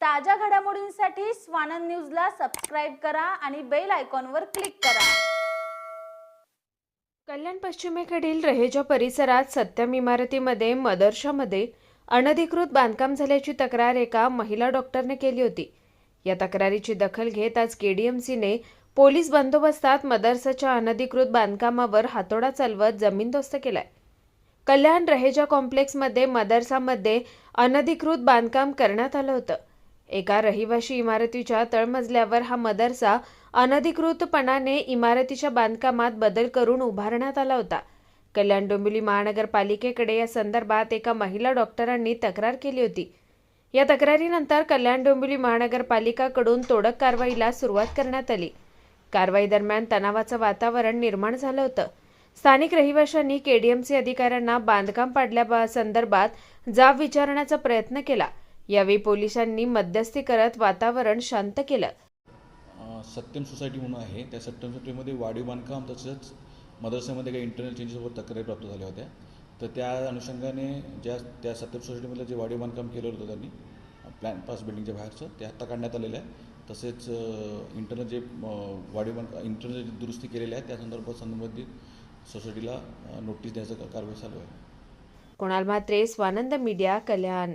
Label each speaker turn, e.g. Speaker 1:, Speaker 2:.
Speaker 1: ताज्या घडामोडींसाठी स्वानंद न्यूजला सबस्क्राईब करा आणि बेल आयकॉनवर क्लिक करा.
Speaker 2: कल्याण पश्चिमेकडील रहेजा परिसरात सत्यम इमारतीमध्ये मदरशामध्ये अनधिकृत बांधकाम झाल्याची तक्रार एका महिला डॉक्टरने केली होती. या तक्रारीची दखल घेत आज केडीएमसीने पोलीस बंदोबस्तात मदरसाच्या अनधिकृत बांधकामावर हातोडा चालवत जमीनदोस्त केलाय. कल्याण रहेजा कॉम्प्लेक्समध्ये मदरसामध्ये अनधिकृत बांधकाम करण्यात आलं होतं. एका रहिवाशी इमारतीच्या तळमजल्यावर हा मदरसा अनधिकृतपणाने इमारतीच्या बांधकामात बदल करून उभारण्यात आला होता. कल्याण डोंबिवली महानगरपालिकेकडे या संदर्भात एका महिला डॉक्टरांनी तक्रार केली होती. या तक्रारीनंतर कल्याण डोंबिवली महानगरपालिकाकडून तोडक कारवाईला सुरुवात करण्यात आली. कारवाई दरम्यान तणावाचं वातावरण निर्माण झालं होतं. स्थानिक रहिवाशांनी केडीएमसी अधिकाऱ्यांना बांधकाम पाडल्या संदर्भात जाब विचारण्याचा प्रयत्न केला. यावेळी पोलिसांनी मध्यस्थी करत वातावरण शांत केलं.
Speaker 3: सत्यम सोसायटी म्हणून आहे. त्या सत्यम सोसायटीमध्ये वाढीव बांधकाम तसंच मदरस्यामध्ये काही इंटरनल चेंजेसवर तक्रारी प्राप्त झाल्या होत्या. तर त्या अनुषंगाने ज्या त्या सत्यम सोसायटीमधलं जे वाढीव बांधकाम केलं होतं त्यांनी प्लॅन पास बिल्डिंगच्या बाहेरचं ते आत्ता काढण्यात आलेलं आहे. तसेच इंटरनल जे वाढीव बांधकाम इंटरनल जे दुरुस्ती केलेल्या आहेत त्या संदर्भात संबंधित सोसायटीला नोटीस द्यायचं कारवाई चालू आहे.
Speaker 2: कुणाल म्हात्रे स्वानंद मीडिया कल्याण.